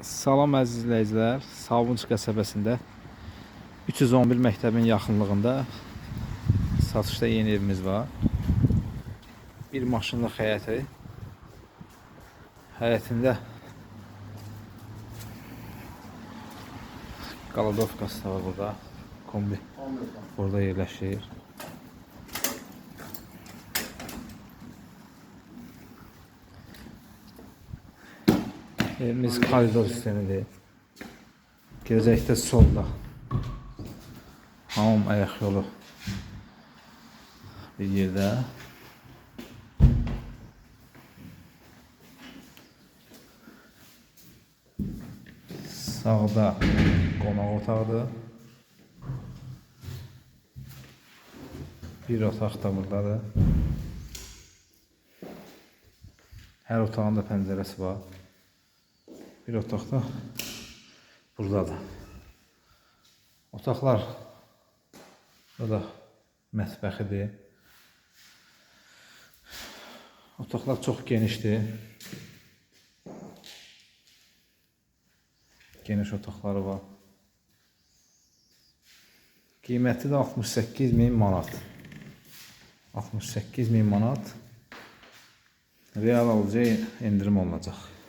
Salam əziz izləyicilər. Savunç qəsəbəsində 311 məktəbin yaxınlığında satışda yeni evimiz var. Bir maşınlı həyəti. Həyətində Qaladovkası da var burada. Kombi burada yerləşir. Evimiz koridor sistemidir. Gələcəkdə solda. Hamam ayaq yolu bir yerdə. Sağda qonaq otağıdır. Bir otaq da buradadır. Hər otağın da var. Bir otaqda buradadır. Otaqlar burada mətbəxidir. Otaqlar çox genişdir. Geniş otaqları var. Qiyməti də 68 min manat. 68 min manat. Real alıcıya endirim olunacaq.